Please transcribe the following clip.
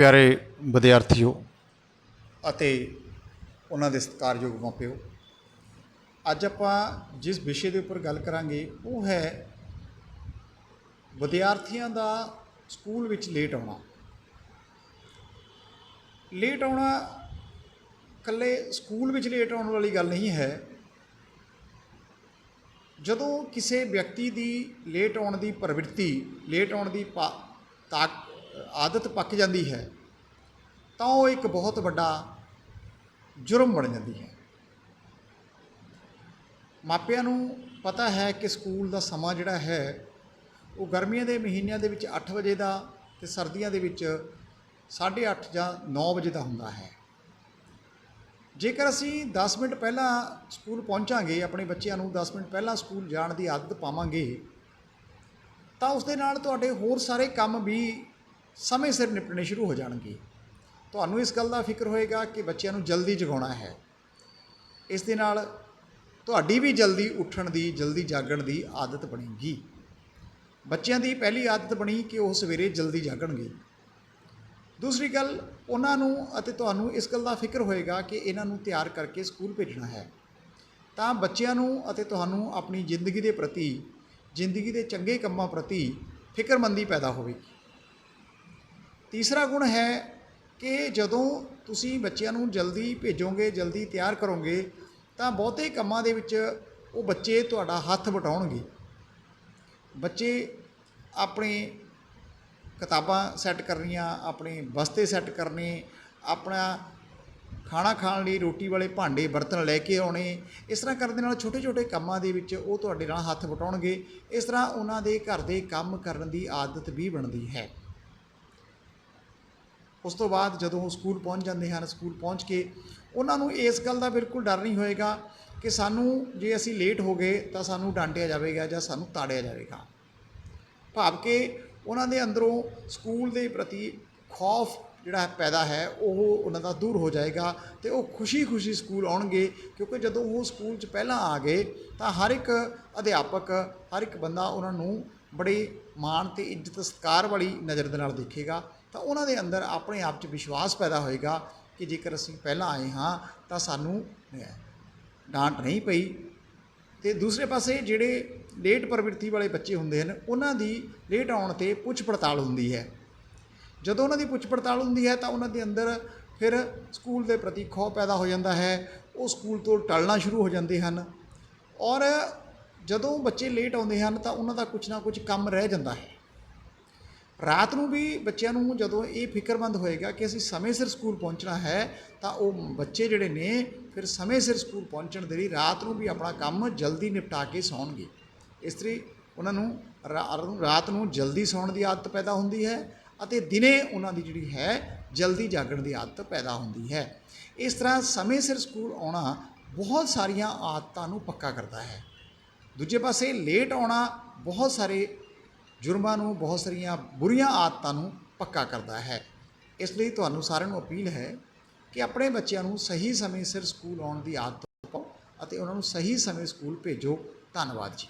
ਪਿਆਰੇ ਵਿਦਿਆਰਥੀਓ। ਅਤੇ ਉਹਨਾਂ ਦੇ ਸਤਿਕਾਰਯੋਗ ਮਾਪਿਓ, ਅੱਜ ਆਪਾਂ ਜਿਸ ਵਿਸ਼ੇ ਦੇ ਉੱਪਰ ਗੱਲ ਕਰਾਂਗੇ, ਉਹ ਹੈ ਵਿਦਿਆਰਥੀਆਂ ਦਾ ਸਕੂਲ ਵਿੱਚ ਲੇਟ ਆਉਣਾ। ਲੇਟ ਆਉਣਾ ਇਕੱਲੇ ਸਕੂਲ ਵਿੱਚ ਲੇਟ ਆਉਣ ਵਾਲੀ ਗੱਲ ਨਹੀਂ ਹੈ। ਜਦੋਂ ਕਿਸੇ ਵਿਅਕਤੀ ਦੀ ਲੇਟ ਆਉਣ ਦੀ ਪ੍ਰਵਿਰਤੀ, ਲੇਟ ਆਉਣ ਦੀ ਪਾ- ਤਾਕ ਆਦਤ ਪੱਕ ਜਾਂਦੀ ਹੈ, ਤਾਂ ਉਹ ਇੱਕ ਬਹੁਤ ਵੱਡਾ ਜੁਰਮ ਬਣ ਜਾਂਦੀ ਹੈ। ਮਾਪਿਆਂ ਨੂੰ ਪਤਾ ਹੈ ਕਿ ਸਕੂਲ ਦਾ ਸਮਾਂ ਜਿਹੜਾ ਹੈ, ਉਹ ਗਰਮੀਆਂ ਦੇ ਮਹੀਨਿਆਂ ਦੇ ਵਿੱਚ 8 ਵਜੇ ਦਾ ਤੇ ਸਰਦੀਆਂ ਦੇ ਵਿੱਚ 8:30 ਜਾਂ 9 ਵਜੇ ਦਾ ਹੁੰਦਾ ਹੈ। ਜੇਕਰ ਅਸੀਂ 10 ਮਿੰਟ ਪਹਿਲਾਂ ਸਕੂਲ ਪਹੁੰਚਾਂਗੇ, ਆਪਣੇ ਬੱਚਿਆਂ ਨੂੰ 10 ਮਿੰਟ ਪਹਿਲਾਂ ਸਕੂਲ ਜਾਣ ਦੀ ਆਦਤ ਪਾਵਾਂਗੇ, ਤਾਂ ਉਸ ਦੇ ਨਾਲ ਤੁਹਾਡੇ ਹੋਰ ਸਾਰੇ ਕੰਮ ਵੀ ਸਮੇਂ ਸਿਰ ਨਿਪਟਣੇ ਸ਼ੁਰੂ ਹੋ ਜਾਣਗੇ। ਤੁਹਾਨੂੰ ਇਸ ਗੱਲ ਦਾ ਫਿਕਰ ਹੋਏਗਾ ਕਿ ਬੱਚਿਆਂ ਨੂੰ ਜਲਦੀ ਜਗਾਉਣਾ ਹੈ। ਇਸ ਦੇ ਨਾਲ ਤੁਹਾਡੀ ਵੀ ਜਲਦੀ ਉੱਠਣ ਦੀ, ਜਲਦੀ ਜਾਗਣ ਦੀ ਆਦਤ ਬਣੇਗੀ। ਬੱਚਿਆਂ ਦੀ ਪਹਿਲੀ ਆਦਤ ਬਣੀ ਕਿ ਉਹ ਸਵੇਰੇ ਜਲਦੀ ਜਾਗਣਗੇ। ਦੂਸਰੀ ਗੱਲ, ਉਹਨਾਂ ਨੂੰ ਅਤੇ ਤੁਹਾਨੂੰ ਇਸ ਗੱਲ ਦਾ ਫਿਕਰ ਹੋਏਗਾ ਕਿ ਇਹਨਾਂ ਨੂੰ ਤਿਆਰ ਕਰਕੇ ਸਕੂਲ ਭੇਜਣਾ ਹੈ। ਤਾਂ ਬੱਚਿਆਂ ਨੂੰ ਅਤੇ ਤੁਹਾਨੂੰ ਆਪਣੀ ਜ਼ਿੰਦਗੀ ਦੇ ਪ੍ਰਤੀ, ਜ਼ਿੰਦਗੀ ਦੇ ਚੰਗੇ ਕੰਮਾਂ ਪ੍ਰਤੀ ਫਿਕਰਮੰਦੀ ਪੈਦਾ ਹੋਵੇਗੀ। ਤੀਸਰਾ ਗੁਣ ਹੈ ਕਿ ਜਦੋਂ ਤੁਸੀਂ ਬੱਚਿਆਂ ਨੂੰ ਜਲਦੀ ਭੇਜੋਗੇ, ਜਲਦੀ ਤਿਆਰ ਕਰੋਗੇ, ਤਾਂ ਬਹੁਤੇ ਕੰਮਾਂ ਦੇ ਵਿੱਚ ਉਹ ਬੱਚੇ ਤੁਹਾਡਾ ਹੱਥ ਵਟਾਉਣਗੇ। ਬੱਚੇ ਆਪਣੇ ਕਿਤਾਬਾਂ ਸੈੱਟ ਕਰਨੀਆਂ, ਆਪਣੇ ਬਸਤੇ ਸੈੱਟ ਕਰਨੇ, ਆਪਣਾ ਖਾਣਾ ਖਾਣ ਲਈ ਰੋਟੀ ਵਾਲੇ ਭਾਂਡੇ ਬਰਤਨ ਲੈ ਕੇ ਆਉਣੇ, ਇਸ ਤਰ੍ਹਾਂ ਕਰਨ ਦੇ ਨਾਲ ਛੋਟੇ ਛੋਟੇ ਕੰਮਾਂ ਦੇ ਵਿੱਚ ਉਹ ਤੁਹਾਡੇ ਨਾਲ ਹੱਥ ਵਟਾਉਣਗੇ। ਇਸ ਤਰ੍ਹਾਂ ਉਹਨਾਂ ਦੇ ਘਰ ਦੇ ਕੰਮ ਕਰਨ ਦੀ ਆਦਤ ਵੀ ਬਣਦੀ ਹੈ। ਉਸ ਤੋਂ ਬਾਅਦ ਜਦੋਂ ਉਹ ਸਕੂਲ ਪਹੁੰਚ ਜਾਂਦੇ ਹਨ, ਸਕੂਲ ਪਹੁੰਚ ਕੇ ਉਹਨਾਂ ਨੂੰ ਇਸ ਗੱਲ ਦਾ ਬਿਲਕੁਲ ਡਰ ਨਹੀਂ ਹੋਏਗਾ ਕਿ ਸਾਨੂੰ ਜੇ ਅਸੀਂ ਲੇਟ ਹੋ ਗਏ ਤਾਂ ਸਾਨੂੰ ਡਾਂਟਿਆ ਜਾਵੇਗਾ ਜਾਂ ਸਾਨੂੰ ਤਾੜਿਆ ਜਾਵੇਗਾ। ਭਾਵ ਕਿ ਉਹਨਾਂ ਦੇ ਅੰਦਰੋਂ ਸਕੂਲ ਦੇ ਪ੍ਰਤੀ ਖੌਫ ਜਿਹੜਾ ਪੈਦਾ ਹੈ, ਉਹ ਉਹਨਾਂ ਦਾ ਦੂਰ ਹੋ ਜਾਏਗਾ ਤੇ ਉਹ ਖੁਸ਼ੀ-ਖੁਸ਼ੀ ਸਕੂਲ ਆਉਣਗੇ ਕਿਉਂਕਿ ਜਦੋਂ ਉਹ ਸਕੂਲ 'ਚ ਪਹਿਲਾਂ ਆ ਗਏ ਤਾਂ ਹਰ ਇੱਕ ਅਧਿਆਪਕ, ਹਰ ਇੱਕ ਬੰਦਾ ਉਹਨਾਂ ਨੂੰ ਬੜੇ ਮਾਣ ਤੇ ਇੱਜ਼ਤ ਸਤਿਕਾਰ ਵਾਲੀ ਨਜ਼ਰ ਦੇ ਨਾਲ ਦੇਖੇਗਾ। ਤਾਂ ਉਹਨਾਂ ਦੇ ਅੰਦਰ ਆਪਣੇ ਆਪ 'ਚ ਵਿਸ਼ਵਾਸ ਪੈਦਾ ਹੋਏਗਾ ਕਿ ਜੇਕਰ ਅਸੀਂ ਪਹਿਲਾਂ ਆਏ ਹਾਂ ਤਾਂ ਸਾਨੂੰ ਡਾਂਟ ਨਹੀਂ ਪਈ। ਤੇ ਦੂਸਰੇ ਪਾਸੇ ਜਿਹੜੇ ਲੇਟ ਪ੍ਰਵਿਰਤੀ ਵਾਲੇ ਬੱਚੇ ਹੁੰਦੇ ਹਨ, ਉਹਨਾਂ ਦੀ ਲੇਟ ਆਉਣ ਤੇ ਪੁੱਛ ਪੜਤਾਲ ਹੁੰਦੀ ਹੈ। ਜਦੋਂ ਉਹਨਾਂ ਦੀ ਪੁੱਛ ਪੜਤਾਲ ਹੁੰਦੀ ਹੈ ਤਾਂ ਉਹਨਾਂ ਦੇ ਅੰਦਰ ਫਿਰ ਸਕੂਲ ਦੇ ਪ੍ਰਤੀ ਖੌਫ ਪੈਦਾ ਹੋ ਜਾਂਦਾ ਹੈ, ਉਹ ਸਕੂਲ ਤੋਂ ਟਲਣਾ ਸ਼ੁਰੂ ਹੋ ਜਾਂਦੇ ਹਨ। ਔਰ ਜਦੋਂ ਬੱਚੇ ਲੇਟ ਆਉਂਦੇ ਹਨ ਤਾਂ ਉਹਨਾਂ ਦਾ ਕੁਝ ਨਾ ਕੁਝ ਕੰਮ ਰਹਿ ਜਾਂਦਾ ਹੈ। ਰਾਤ ਨੂੰ ਵੀ ਬੱਚਿਆਂ ਨੂੰ ਜਦੋਂ ਇਹ ਫਿਕਰਮੰਦ ਹੋਏਗਾ ਕਿ ਅਸੀਂ ਸਮੇਂ ਸਿਰ ਸਕੂਲ ਪਹੁੰਚਣਾ ਹੈ, ਤਾਂ ਉਹ ਬੱਚੇ ਜਿਹੜੇ ਨੇ ਫਿਰ ਸਮੇਂ ਸਿਰ ਸਕੂਲ ਪਹੁੰਚਣ ਦੇ ਲਈ ਰਾਤ ਨੂੰ ਵੀ ਆਪਣਾ ਕੰਮ ਜਲਦੀ ਨਿਪਟਾ ਕੇ ਸੌਣਗੇ। ਇਸ ਤਰੀ ਉਹਨਾਂ ਨੂੰ ਰਾਤ ਨੂੰ ਜਲਦੀ ਸੌਣ ਦੀ ਆਦਤ ਪੈਦਾ ਹੁੰਦੀ ਹੈ ਅਤੇ ਦਿਨੇ ਉਹਨਾਂ ਦੀ ਜਿਹੜੀ ਹੈ, ਜਲਦੀ ਜਾਗਣ ਦੀ ਆਦਤ ਪੈਦਾ ਹੁੰਦੀ ਹੈ। ਇਸ ਤਰ੍ਹਾਂ ਸਮੇਂ ਸਿਰ ਸਕੂਲ ਆਉਣਾ ਬਹੁਤ ਸਾਰੀਆਂ ਆਦਤਾਂ ਨੂੰ ਪੱਕਾ ਕਰਦਾ ਹੈ। ਦੂਜੇ ਪਾਸੇ ਲੇਟ ਆਉਣਾ ਬਹੁਤ ਸਾਰੇ ਜੁਰਮਾਂ ਨੂੰ ਬਹੁਤ ਸਾਰੀਆਂ ਬੁਰੀਆਂ ਆਦਤਾਂ ਨੂੰ ਪੱਕਾ ਕਰਦਾ ਹੈ। ਇਸ ਲਈ ਤੁਹਾਨੂੰ ਸਾਰਿਆਂ ਨੂੰ ਅਪੀਲ ਹੈ ਕਿ ਆਪਣੇ ਬੱਚਿਆਂ ਨੂੰ ਸਹੀ ਸਮੇਂ ਸਿਰ ਸਕੂਲ ਆਉਣ ਦੀ ਆਦਤ ਪਾਓ ਅਤੇ ਉਹਨਾਂ ਨੂੰ ਸਹੀ ਸਮੇਂ ਸਕੂਲ ਭੇਜੋ। ਧੰਨਵਾਦ ਜੀ।